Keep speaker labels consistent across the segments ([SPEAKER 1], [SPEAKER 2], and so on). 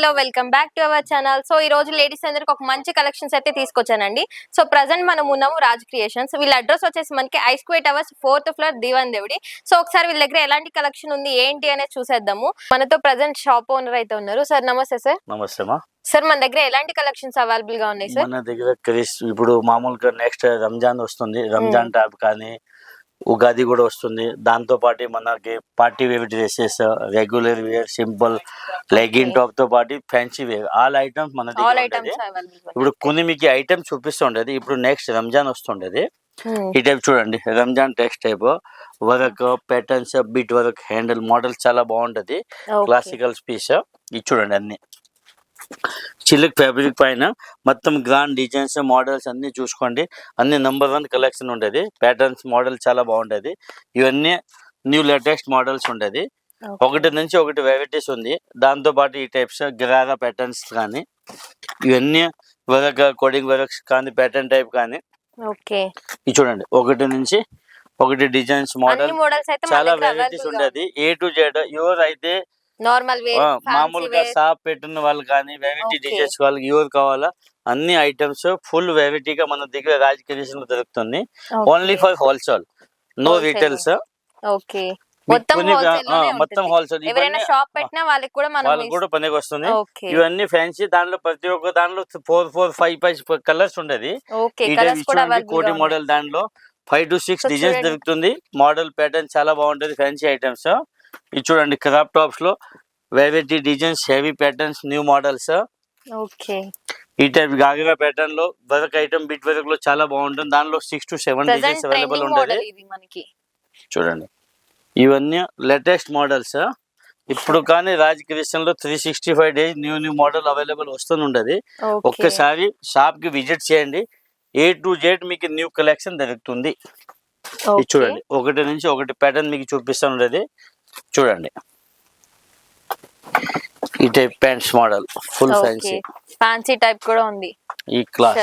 [SPEAKER 1] Hello welcome back to our channel. So ఈ రోజు ladies అందరికి ఒక మంచి కలెక్షన్స్ అయితే తీసుకొచ్చానండి. సో ప్రజెంట్ మనం ఉన్నాము రాజ్ క్రియేషన్స్. వీళ్ళ అడ్రస్ వచ్చేసి మనకి ఐస్క్వేట్ hours fourth floor Diwan Devdi. So ఒకసారి వీళ్ళ దగ్గర ఎలాంటి కలెక్షన్ ఉంది ఏంటి అనేది చూసేద్దాము. మనతో ప్రజెంట్ షాప్ ఓనర్ అయితే ఉన్నారు. సార్ నమస్తే సార్.
[SPEAKER 2] నమస్తే మా
[SPEAKER 1] సార్ మన దగ్గర ఎలాంటి కలెక్షన్స్ అవైలబుల్గా ఉన్నాయి సార్?
[SPEAKER 2] మన దగ్గర క్రిస్ ఇప్పుడు మామూలుగా నెక్స్ట్ రంజాన్ వస్తుంది. రంజాన్ టాప్ కానీ ఉగాది కూడా వస్తుంది. దాంతో పాటు మనకి party wear dresses regular wear simple legging
[SPEAKER 1] Okay.
[SPEAKER 2] టాప్తో పాటు ఫ్యాన్సీ వేర్ ఆల్ ఐటమ్స్ మన ఇప్పుడు కొన్ని మీకు ఐటమ్స్ చూపిస్తుండేది. ఇప్పుడు నెక్స్ట్ రంజాన్ వస్తుండేది. ఈ టైప్ చూడండి. Ramzan text type. Work patterns bit work handle model చాలా బాగుంటది. క్లాసికల్ పీస్ ఇది చూడండి అన్ని. సిల్క్ ఫ్యాబ్రిక్ పైన మొత్తం గ్రాండ్ డిజైన్స్ మోడల్స్ అన్ని చూసుకోండి. అన్ని నంబర్ వన్ కలెక్షన్ ఉండేది. ప్యాటర్న్స్ మోడల్ చాలా బాగుంటది ఇవన్నీ న్యూ లేటెస్ట్ మోడల్స్ ఉండేది. ఒకటి నుంచి ఒకటి వెరైటీస్ ఉంది. దాంతో పాటు ఈ టైప్స్ గిరారా ప్యాటర్న్స్ కానీ ఇవన్నీ వర్క్ కోడింగ్ వర్క్స్ కానీ ప్యాటర్న్ టైప్ కానీ
[SPEAKER 1] ఓకే.
[SPEAKER 2] ఇది చూడండి. ఒకటి నుంచి ఒకటి డిజైన్స్ మోడల్ చాలా వెరైటీస్ ఉండేది. ఏ టు జెడ్ యువర్ అయితే
[SPEAKER 1] నార్మల్
[SPEAKER 2] మామూలుగా షాప్ పెట్టిన వాళ్ళు కానీ వెరైటీ. డిజైన్స్ వాళ్ళకి ఎవరు కావాలా అన్ని ఐటమ్స్ ఫుల్ వెరైటీగా మన దగ్గర రాజ్ క్రియేషన్లో దొరుకుతుంది only for wholesale no. Retails
[SPEAKER 1] okay. మొత్తం.
[SPEAKER 2] హోల్సేల్
[SPEAKER 1] ఎవరైనా షాప్ పెట్టినా వాళ్ళకి కూడా మనం
[SPEAKER 2] వాళ్ళకి కూడా పనికి వస్తుంది. ఇవన్నీ ఫ్యాన్సీ దాంట్లో ప్రతి ఒక్క దాంట్లో four four five five colours ఉండేది. కోటి మోడల్ దాంట్లో ఫైవ్ టు సిక్స్ డిజైన్స్. దొరుకుతుంది. మోడల్ ప్యాటర్న్ చాలా బాగుంటది ఫ్యాన్సీ ఐటమ్స్ ఇది చూడండి crop టాప్స్లో variety designs heavy patterns new models
[SPEAKER 1] okay.
[SPEAKER 2] ఈ టైప్ గాగరా ప్యాటర్న్లో వర్క్ ఐటమ్ బిట్ వర్క్లో చాలా బాగుంటుంది. దానిలో six to seven designs available ఉంటుంది చూడండి. ఇవన్నీ లేటెస్ట్ మోడల్స్ ఇప్పుడు కానీ Raj క్రియేషన్లో three sixty five days new new model available వస్తుండది ఒక్కసారి షాప్కి విజిట్ చేయండి. ఏ టు జెడ్ మీకు న్యూ కలెక్షన్ దొరుకుతుంది. ఇది చూడండి. ఒకటి నుంచి ఒకటి ప్యాటర్న్ మీకు చూపిస్తుండేది చూడండి. ఈ type pants model full fancy
[SPEAKER 1] fancy type కూడా ఉంది.
[SPEAKER 2] ఈ క్లాస్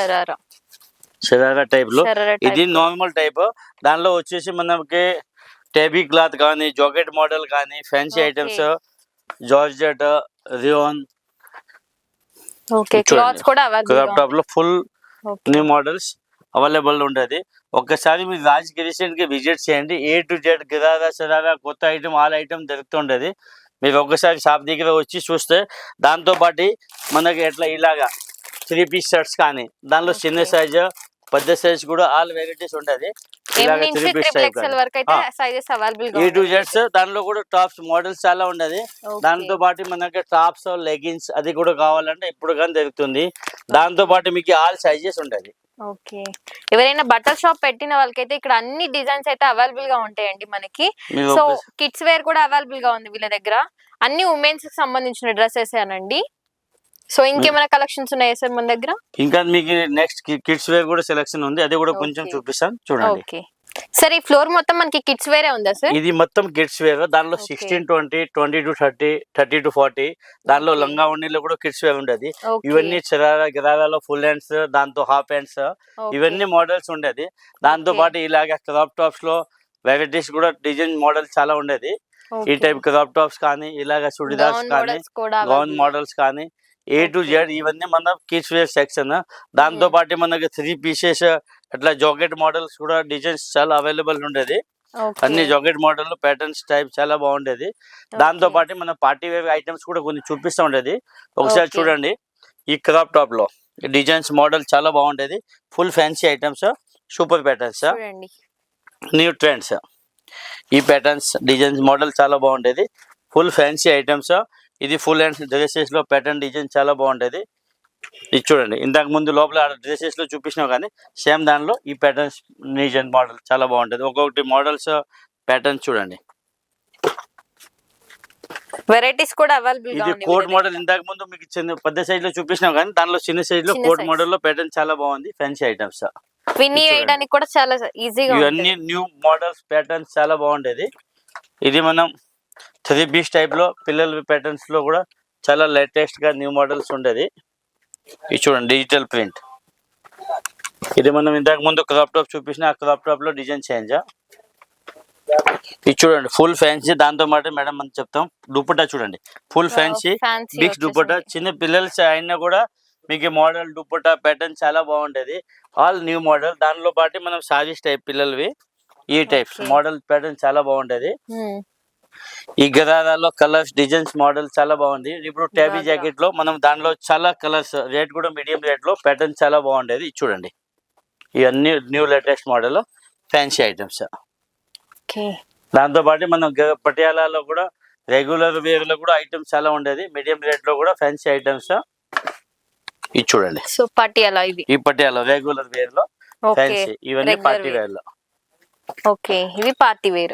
[SPEAKER 1] షరారా టైప్లో.
[SPEAKER 2] ఇది నార్మల్ టైప్ దానిలో వచ్చేసి మనకి టేబీ క్లాత్ కానీ జాకెట్ మోడల్ కానీ fancy. Items georgette rayon crop టాప్లో ఫుల్ న్యూ మోడల్స్ అవైలబుల్ ఉంటుంది. ఒక్కసారి మీరు రాజ్ కిరిషన్కి విజిట్ చేయండి. ఏ టు జెడ్ గిరారా సరారా కొత్త ఐటమ్ ఆల్ ఐటమ్ దొరుకుతుంటది మీరు ఒక్కసారి షాప్ దగ్గర వచ్చి చూస్తే దాంతో పాటు మనకి ఎట్లా ఇలాగా త్రీ పీస్ షర్ట్స్ కానీ దానిలో చిన్న. సైజ్ పెద్ద సైజ్ కూడా ఆల్
[SPEAKER 1] వెరైటీస్గా
[SPEAKER 2] ఏ టు దానిలో కూడా టాప్స్ మోడల్స్ చాలా ఉండదు. దాంతో పాటు మనకి టాప్స్ లెగిన్స్ అది కూడా కావాలంటే ఇప్పుడు కానీ దొరుకుతుంది. దాంతో పాటు మీకు ఆల్ సైజెస్ ఉంటది
[SPEAKER 1] ఓకే ఎవరైనా బట్టల షాప్ పెట్టిన వాళ్ళకైతే ఇక్కడ అన్ని డిజైన్స్ అయితే అవైలబుల్గా ఉంటాయండి మనకి. సో కిడ్స్ వేర్ కూడా అవైలబుల్గా ఉంది వీళ్ళ దగ్గర. అన్ని ఉమెన్స్కి సంబంధించిన డ్రెస్సెస్ అనండి. సో ఇంకేమైనా కలెక్షన్స్ ఉన్నాయా సార్ మన దగ్గర
[SPEAKER 2] ఇంకా మీకు నెక్స్ట్ కిడ్స్ వేర్ కూడా సెలెక్షన్ ఉంది అది కూడా కొంచెం. చూపిస్తాను చూడండి
[SPEAKER 1] ఓకే సార్ ఈ ఫ్లోర్ మొత్తం మనకి కిడ్స్ వేరే ఉందా సార్
[SPEAKER 2] ఇది మొత్తం కిడ్స్ వేర్ దానిలో. Sixteen twenty twenty to thirty thirty to forty దానిలో. లంగా ఉన్నీలో కూడా కిడ్స్ వేర్ ఉండేది. ఇవన్నీ చిరారా గిరారాలో ఫుల్ హ్యాండ్స్ దాంతో హాఫ్ హ్యాండ్స్. ఇవన్నీ మోడల్స్ ఉండేది దాంతో. పాటు ఇలాగ క్రాప్ టాప్స్లో వెరైటీస్ కూడా డిజైన్ మోడల్ చాలా ఉండేది ఈ. టైప్ క్రాప్ టాప్స్ కానీ ఇలాగ చుడిదార్స్ కానీ గౌన్. మోడల్స్ కానీ ఏ టు. జెడ్ ఇవన్నీ మన కిడ్స్ వేర్ సెక్షన్ దాంతో
[SPEAKER 1] Mhm.
[SPEAKER 2] పాటు మనకి త్రీ పీసెస్ అట్లా జాకెట్ మోడల్స్ కూడా డిజైన్స్ చాలా అవైలబుల్ ఉండేది. అన్ని జాకెట్ మోడల్ ప్యాటర్న్స్ టైప్ చాలా బాగుండేది. దాంతో. పాటు మన పార్టీ వేర్ ఐటమ్స్ కూడా కొన్ని చూపిస్తూ ఉండేది. ఒకసారి. చూడండి. ఈ క్రాప్ టాప్లో డిజైన్స్ మోడల్ చాలా బాగుండేది. Full fancy items super patterns new trends ఈ ప్యాటర్న్స్ డిజైన్స్ మోడల్ చాలా బాగుండేది. ఫుల్ ఫ్యాన్సీ ఐటమ్స్ ఇది ఫుల్ అండ్ డ్రెస్సెస్లో ప్యాటర్న్ డిజైన్ చాలా బాగుంటది. ఇది చూడండి ఇంతకు ముందు లోపల డ్రెస్సెస్లో చూపించినాం కానీ సేమ్ దానిలో ఈ ప్యాటర్న్స్ డిజైన్ మోడల్ చాలా బాగుంటది. ఒక్కొక్కటి మోడల్స్ ప్యాటర్న్ చూడండి.
[SPEAKER 1] వెరైటీస్ కూడా అవైలబుల్
[SPEAKER 2] ఇది కోట్ మోడల్ ఇంతకు ముందు మీకు చిన్న పెద్ద సైజ్లో చూపించినాం కానీ దానిలో చిన్న
[SPEAKER 1] సైజ్లో
[SPEAKER 2] కోట్. మోడల్లో ప్యాటర్న్ చాలా బాగుంది ఫ్యాన్సీ ఐటమ్స్.
[SPEAKER 1] వేయడానికి కూడా చాలా ఈజీగా
[SPEAKER 2] ఇవన్నీ న్యూ మోడల్స్ ప్యాటర్న్స్ చాలా బాగుండేది ఇది మనం త్రీ పీస్ టైప్లో పిల్లల ప్యాటర్న్స్లో కూడా చాలా లేటెస్ట్గా న్యూ మోడల్స్ ఉండేది. ఇది చూడండి డిజిటల్ ప్రింట్ ఇది మనం ఇంతకు ముందు క్రాప్ టాప్ చూపించిన ఆ క్రాప్ టాప్లో డిజైన్ చేంజ్ ఇది చూడండి ఫుల్ ఫ్యాన్సీ దాంతో పాటు మేడం మనం చెప్తాం. దుపట్టా చూడండి ఫుల్ ఫ్యాన్సీ బిగ్ దుపట్టా. చిన్న పిల్లలు అయినా కూడా మీకు మోడల్ దుపట్టా ప్యాటర్న్ చాలా బాగుంటది ఆల్ న్యూ మోడల్ దానిలో పాటు మనం సారీస్ టైప్ పిల్లలవి ఈ టైప్స్. మోడల్ ప్యాటర్న్ చాలా బాగుంటది ఈ గరారాలో కలర్స్ డిజైన్స్ మోడల్ చాలా బాగుంది. ఇప్పుడు ట్యాబీ
[SPEAKER 1] బాగా.
[SPEAKER 2] జాకెట్లో మనం దానిలో చాలా కలర్స్ రేట్ కూడా మీడియం రేట్లో ప్యాటర్న్ చాలా బాగుండేది. ఇది చూడండి. ఇవన్నీ new latest model fancy items దాంతో పాటు మనం పటియాలాలో కూడా రెగ్యులర్ వేర్లో కూడా ఐటమ్స్ చాలా ఉండేది. మీడియం రేట్లో కూడా ఫ్యాన్సీ ఐటమ్స్ ఇది చూడండి.
[SPEAKER 1] సో పటియాలా ఇవి
[SPEAKER 2] ఈ పటియాలా రెగ్యులర్
[SPEAKER 1] వేర్లో
[SPEAKER 2] ఫ్యాన్సీ ఇవన్నీ పార్టీ. వేర్లో.
[SPEAKER 1] ఓకే ఇవి పార్టీ వేర్.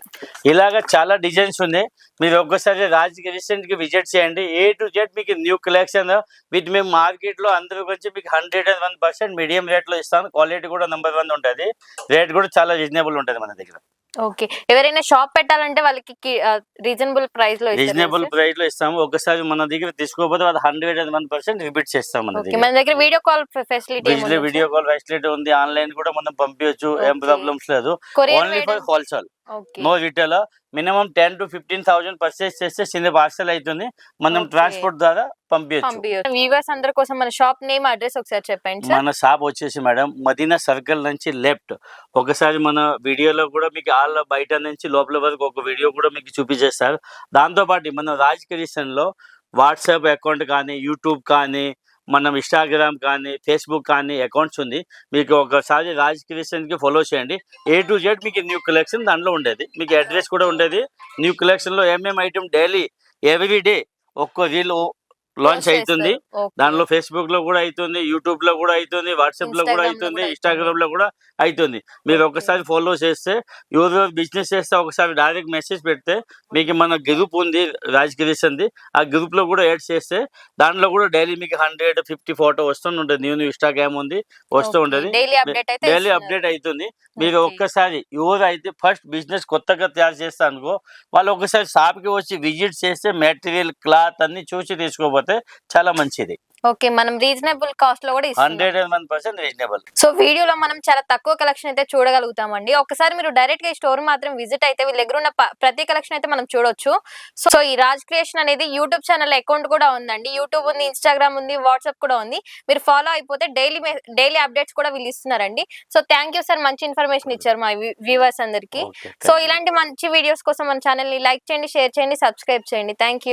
[SPEAKER 2] ఇలాగా చాలా డిజైన్స్ ఉన్నాయి మీరు ఒక్కసారి రాజ్కి రీసెంట్కి విజిట్ చేయండి. ఏ టు జెడ్ మీకు న్యూ కలెక్షన్. విత్ మేము మార్కెట్లో అందరూ వచ్చి మీకు hundred and one percent medium రేట్లో ఇస్తాను. క్వాలిటీ కూడా నెంబర్ వన్ ఉంటుంది. రేట్ కూడా చాలా రీజనబుల్ ఉంటుంది మన దగ్గర.
[SPEAKER 1] ఓకే. ఎవరైనా షాప్ పెట్టాలంటే వాళ్ళకి రీజనబుల్ ప్రైస్లో
[SPEAKER 2] రీజనబుల్ ప్రైస్లో ఇస్తాము. ఒకసారి మన దగ్గర తీసుకోకపోతే అది hundred and one percent repeat చేస్తాం మన దగ్గర.
[SPEAKER 1] మన దగ్గర video call facility
[SPEAKER 2] video call facility ఉంది. ఆన్లైన్ కూడా మనం పంపించచ్చు. ఏం. ప్రాబ్లమ్స్ లేదు. Only for wholesale no retail minimum ten to fifteen thousand purchase చేస్తే చిన్న పార్సల్ అవుతుంది మనం. ట్రాన్స్పోర్ట్ ద్వారా పంపించచ్చు
[SPEAKER 1] అందరి కోసం మన షాప్ నేమ్ అడ్రస్ ఒకసారి చెప్పండి
[SPEAKER 2] మన షాప్ వచ్చేసి మేడం మదీనా సర్కిల్ నుంచి లెఫ్ట్ ఒకసారి మన వీడియోలో కూడా మీకు ఆల్ బయట నుంచి లోపల వరకు ఒక వీడియో కూడా మీకు చూపించేస్తారు దాంతోపాటు మన రాజ్లో వాట్సాప్ అకౌంట్ కానీ యూట్యూబ్ కానీ మనం ఇన్స్టాగ్రామ్ కానీ ఫేస్బుక్ కానీ అకౌంట్స్ ఉంది. మీకు ఒకసారి రాజ్ క్రియేషన్కి ఫాలో చేయండి. ఏ టు జెడ్ మీకు న్యూ కలెక్షన్ దాంట్లో ఉండేది. మీకు అడ్రస్ కూడా ఉండేది. న్యూ కలెక్షన్లో ఏమేమి ఐటమ్ డైలీ ఎవ్రీ డే ఒక్క రీల్ లాంచ్ అవుతుంది దానిలో ఫేస్బుక్లో కూడా అవుతుంది యూట్యూబ్లో కూడా అవుతుంది వాట్సాప్లో కూడా అవుతుంది ఇన్స్టాగ్రామ్లో కూడా అవుతుంది మీరు. ఒకసారి ఫాలో చేస్తే ఎవరెవరు బిజినెస్ చేస్తే ఒకసారి డైరెక్ట్ మెసేజ్ పెడితే మీకు మన గ్రూప్ ఉంది రాజ్ గిరీష్ ఆ గ్రూప్లో కూడా యాడ్ చేస్తే దాంట్లో కూడా డైలీ మీకు హండ్రెడ్ ఫిఫ్టీ ఫోటో వస్తుంటుంది న్యూ న్యూ ఇన్స్టాగ్రామ్ ఉంది వస్తూ ఉంటది.
[SPEAKER 1] డైలీ అప్డేట్
[SPEAKER 2] అవుతుంది మీరు. ఒక్కసారి ఎవరు అయితే ఫస్ట్ బిజినెస్ కొత్తగా తయారు చేస్తా అనుకో వాళ్ళు ఒకసారి షాప్కి వచ్చి విజిట్ చేస్తే మెటీరియల్ క్లాత్ అన్ని చూసి తీసుకోపోతే చాలా మంచిది.
[SPEAKER 1] ఓకే మనం రీజనబుల్ కాస్ట్లో కూడా
[SPEAKER 2] hundred one percent reasonable.
[SPEAKER 1] So వీడియోలో మనం చాలా తక్కువ కలెక్షన్ అయితే చూడగలుగుతామండి. ఒకసారి మీరు డైరెక్ట్గా ఈ స్టోర్ మాత్రం విజిట్ అయితే వీళ్ళ దగ్గర ఉన్న ప్రతి కలెక్షన్ అయితే మనం చూడొచ్చు. సో ఈ రాజ్ క్రియేషన్ అనేది యూట్యూబ్ ఛానల్ అకౌంట్ కూడా ఉందండి. యూట్యూబ్ ఉంది ఇన్స్టాగ్రామ్ ఉంది వాట్సాప్ కూడా ఉంది. మీరు ఫాలో అయిపోతే డైలీ డైలీ అప్డేట్స్ కూడా వీళ్ళు ఇస్తున్నారండి. సో థ్యాంక్ యూ సార్ మంచి ఇన్ఫర్మేషన్ ఇచ్చారు మా వ్యూవర్స్ అందరికి. సో ఇలాంటి మంచి వీడియోస్ కోసం మన ఛానల్ని లైక్ చేయండి షేర్ చేయండి సబ్స్క్రైబ్ చేయండి. Thank you.